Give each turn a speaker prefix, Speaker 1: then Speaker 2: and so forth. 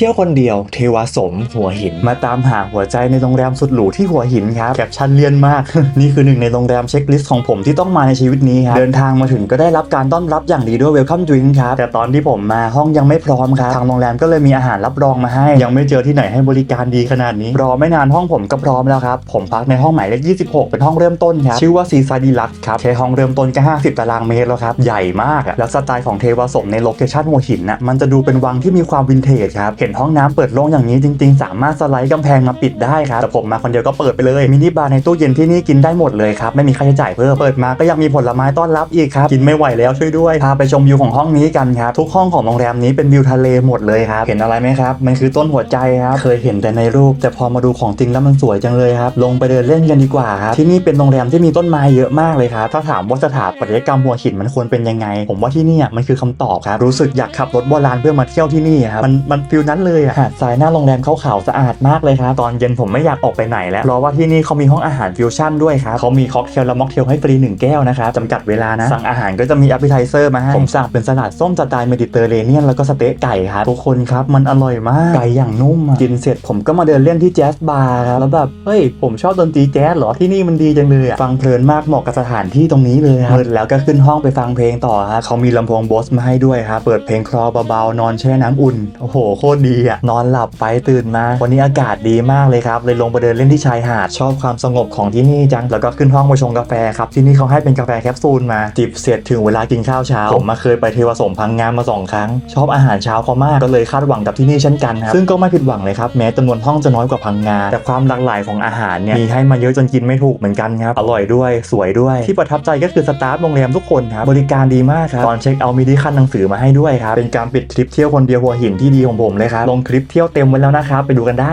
Speaker 1: เที่ยวคนเดียวเทวาสมหัวหิน มาตามหาหัวใจในโรงแรมสุดหรูที่หัวหินครับแคปชั่นเลียนมาก นี่คือหนึ่งในโรงแรมเช็คลิสต์ของผมที่ต้องมาในชีวิตนี้ครับเดินทางมาถึงก็ได้รับการต้อนรับอย่างดีด้วยเวลคัมดริงครับแต่ตอนที่ผมมาห้องยังไม่พร้อมครับทางโรงแรมก็เลยมีอาหารรับรองมาให้ ยังไม่เจอที่ไหนให้บริการดีขนาดนี้ รอไม่นานห้องผมก็พร้อมแล้วครับผมพักในห้องหมายเลข26 เป็นห้องเริ่มต้นครับชื่อว่าซีซาดีลักครับแค่ห้องเริ่มต้นก็50 ตารางเมตรแล้วครับใหญ่มากอะแล้วสไตล์ของเทวาสมในโลเคชั่นหัวหินน่ะมันจะดูเป็นวังที่มีความวินเทจครับเห็นห้องน้ำเปิดโล่งอย่างนี้จริง ๆ สามารถสไลด์กำแพงมาปิดได้ครับแต่ผมมาคนเดียวก็เปิดไปเลยมินิบาร์ในตู้เย็นที่นี่กินได้หมดเลยครับไม่มีค่าใช้จ่ายเพิ่มเปิดมาก็ยังมีผลไม้ต้อนรับอีกครับกินไม่ไหวแล้วช่วยด้วยพาไปชมวิวของห้องนี้กันครับทุกห้องของโรงแรมนี้เป็นวิวทะเลหมดเลยครับเห็นอะไรไหมครับมันคือต้นหัวใจครับเคยเห็นแต่ในรูป แต่พอมาดูของจริงแล้วมันสวยจังเลยครับลงไปเดินเล่นกันดีกว่าครับที่นี่เป็นโรงแรมที่มีต้นไม้เยอะมากเลยครับถ้าถามว่าสถาปัตยกรรมหัวหินมันควรเป็นยังไง ผมว่าที่นี่มันคือคำตอบครับรู้สึกอยากขับรถโบราณเพื่อมาเที่ยวที่นี่ครับมันมันฟิลนั้นเลยอะหาดทรายหน้าโรงแรมขาวๆสะอาดมากเลยครับ ตอนเย็นผมไม่อยากออกไปไหนแล้วเพราะว่าที่นี่เขามีห้องอาหารฟิวชั่นด้วยครับเขามีค็อกเทลและม็อกเทลให้ฟรีหนึ่งแก้วนะครับจำกัดเวลานะ สั่งอาหารก็จะมี a p p e t i z e r มาให้ผมสั่งเป็นสลัดส้มสไตล์เมดิเตอร์เรเนียนแล้วก็สเต๊กไก่ครับทุกคนครับมันอร่อยมากไก่อย่างนุ่มอะกินเสร็จผมก็มาเดินเล่นที่แจ๊สบาร์ครับแล้วแบบเฮ้ยผมชอบดนตรีแจ๊สเหรอที่นี่มันดีจังเลยอะฟังเพลินมากเหมาะกับสถานที่ตรงนี้เลยครับมืดแล้วก็ขึ้นห้องไปฟังเพลงต่อครับเขามีลำโพงบอสมาให้ด้วยครับเปิดเพลงคลอเบาๆนอนแช่น้ำอุ่นโอ้โหโคตรดีอะนอนหลับไปตื่นมา วันนี้อากาศดีมากเลยครับเลยลงไปเดินเล่นที่ชายหาดชอบความสงบของที่นี่จังแล้วก็ขึ้นห้องมาชงกาแฟครับที่นี่เขาให้เป็นกาแฟแคปซูลมาจิบเสร็จถึงเวลากินข้าวเช้าผมมาเคยไปเทวสมพังงามมาสองครั้ง ชอบอาหารเช้าเขามากก็เลยคาดหวังกับที่นี่เช่นกันครับซึ่งก็ไม่ผิดหวังเลยครับแม้จำนวนห้องจะน้อยกว่าพังงาแต่ความหลากหลายของอาหารเนี่ยมีให้มาเยอะจนกินไม่ถูกเหมือนกันครับอร่อยด้วยสวยด้วยที่ประทับใจก็คือสตาฟโรงแรมทุกคนครับบริการดีมากครับตอนเช็คเอามีที่ขั้นหนังสือมาให้ด้วยครับเป็นการปิดทริปเที่ยวคนเดียวหัวหินที่ดีของผมเลยครับ ลงคลิปเที่ยวเต็มไว้แล้วนะครับ ไปดูกันได้